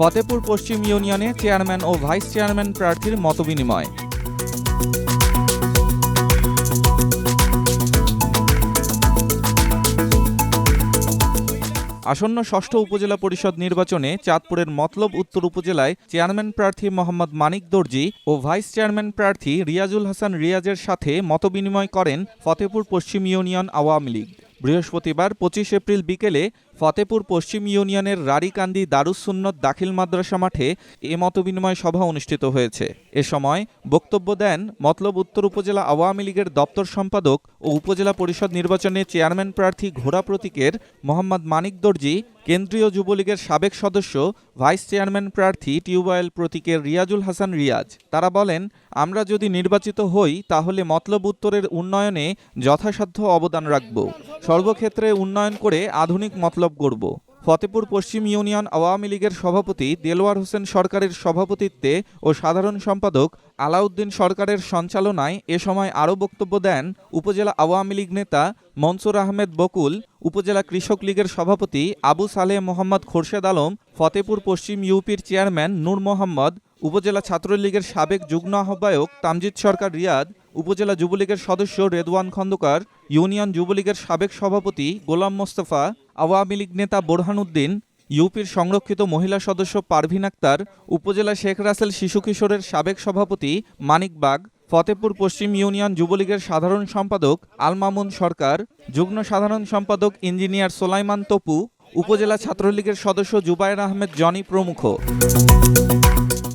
ফতেপুর পশ্চিম ইউনিয়নে চেয়ারম্যান ও vice chairman প্রার্থীর মতবিনিময়। আসন্ন ষষ্ঠ উপজেলা পরিষদ নির্বাচনে চাঁদপুরের মতলব উত্তর উপজেলায় চেয়ারম্যান প্রার্থী মোহাম্মদ মানিক দর্জি ও ভাইস চেয়ারম্যান প্রার্থী রিয়াজুল হাসান রিয়াজের সাথে মতবিনিময় করেন ফতেপুর পশ্চিম ইউনিয়ন আওয়ামী লীগ। বৃহস্পতিবার পঁচিশ এপ্রিল বিকেলে ফতেপুর পশ্চিম ইউনিয়নের রাড়িকান্দি দারুসুন্নত দাখিল মাদ্রাসা মাঠে এ মতবিনিময় সভা অনুষ্ঠিত হয়েছে। এ সময় বক্তব্য দেন মতলব উত্তর উপজেলা আওয়ামী লীগের দপ্তর সম্পাদক ও উপজেলা পরিষদ নির্বাচনে চেয়ারম্যান প্রার্থী ঘোড়া প্রতীকের মোহাম্মদ মানিক দর্জি, কেন্দ্রীয় যুবলীগের সাবেক সদস্য, ভাইস চেয়ারম্যান প্রার্থী টিউবওয়েল প্রতীকের রিয়াজুল হাসান রিয়াজ। তারা বলেন, আমরা যদি নির্বাচিত হই, তাহলে মতলব উত্তরের উন্নয়নে যথাসাধ্য অবদান রাখব। সর্বক্ষেত্রে উন্নয়ন করে আধুনিক মতলব গড়ব। ফতেপুর পশ্চিম ইউনিয়ন আওয়ামী লীগের সভাপতি দেলোয়ার হোসেন সরকারের সভাপতিত্বে ও সাধারণ সম্পাদক আলাউদ্দিন সরকারের সঞ্চালনায় এ সময় আরও বক্তব্য দেন উপজেলা আওয়ামী লীগ নেতা মনসুর আহমেদ বকুল, উপজেলা কৃষক লীগের সভাপতি আবু সালেহ মোহাম্মদ খোরশেদ আলম, ফতেপুর পশ্চিম ইউপির চেয়ারম্যান নূর মোহাম্মদ, উপজেলা ছাত্রলীগের সাবেক যুগ্ম আহ্বায়ক তামজিদ সরকার রিয়াদ উপজেলা যুবলীগের সদস্য রেদওয়ান খন্দকার, ইউনিয়ন যুবলীগের সাবেক সভাপতি গোলাম মোস্তফা, আওয়ামী লীগ নেতা বোরহানুদ্দিন, ইউপির সংরক্ষিত মহিলা সদস্য পারভিন আক্তার, উপজেলা শেখ রাসেল শিশু কিশোরের সাবেক সভাপতি মানিক বাগ, ফতেপুর পশ্চিম ইউনিয়ন যুবলীগের সাধারণ সম্পাদক আলমামুন সরকার, যুগ্ম সাধারণ সম্পাদক ইঞ্জিনিয়ার সোলাইমান তপু, উপজেলা ছাত্রলীগের সদস্য জুবায়ের আহমেদ জনি প্রমুখ।